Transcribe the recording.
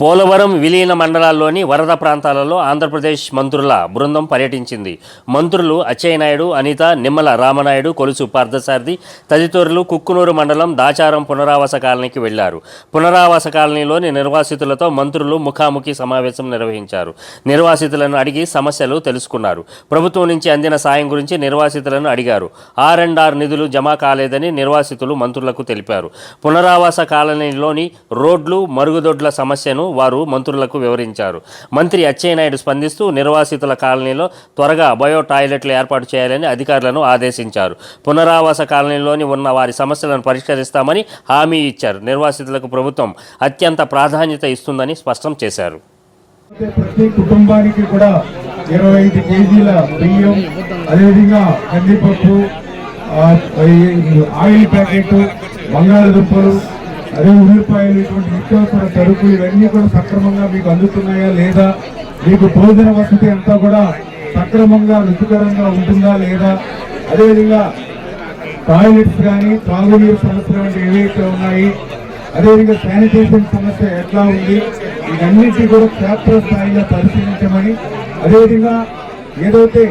పోలవరం విలీన మండలాల్లోని వరద ప్రాంతాలలో ఆంధ్రప్రదేశ్ మంత్రుల బృందం పర్యటించింది. మంత్రులు అచ్చెన్నాయుడు అనిత నిమ్మల రామనాయుడు కొలుసు పార్థసారథి తదితరులు కుక్కునూరు మండలం దాచారం పునరావాస కాలనీకి వెళ్ళారు. పునరావాస కాలనీలోని నిర్వాసితులతో మంత్రులు ముఖాముఖి సమావేశం నిర్వహించారు. నిర్వాసితులను అడిగి సమస్యలు తెలుసుకున్నారు. ప్రభుత్వం నుంచి అందిన సాయం గురించి నిర్వాసితులను అడిగారు. ఆర్ అండ్ ఆర్ నిధులు జమ కాలేదని నిర్వాసితులు మంత్రులకు తెలిపారు. పునరావాస కాలనీలోని రోడ్లు మరుగుదొడ్ల సమస్యను వారు మంత్రులకు వివరించారు. మంత్రి అచ్చెన్నాయుడు స్పందిస్తూ నిర్వాసితుల కాలనీలో త్వరగా బయో టాయిలెట్లు ఏర్పాటు చేయాలని అధికారులను ఆదేశించారు. పునరావాస కాలనీలోని ఉన్న వారి సమస్యలను పరిష్కరిస్తామని హామీ ఇచ్చారు. నిర్వాసితులకు ప్రభుత్వం అత్యంత ప్రాధాన్యత ఇస్తుందని స్పష్టం చేశారు. ప్రతి కుటుంబానికి కూడా ఇరవై ఐదు కేజీల బియ్యం అదేవిధంగా కందిపప్పు ఆయిల్ ప్యాకెట్ బంగాళదుంపలు అదే ఉల్లిపాయలు ఇటువంటి నిత్యావసర సరుకులు ఇవన్నీ కూడా సక్రమంగా మీకు అందుతున్నాయా లేదా? మీకు భోజన వసతి అంతా కూడా సక్రమంగా రుచికరంగా ఉంటుందా లేదా? అదేవిధంగా టాయిలెట్స్ కానీ తాగునీరు సమస్యలు వంటి ఏవైతే ఉన్నాయి అదేవిధంగా శానిటేషన్ సమస్య ఎట్లా ఉంది? ఇవన్నింటినీ కూడా క్షేత్రస్థాయిగా పరిశీలించమని అదేవిధంగా ఏదైతే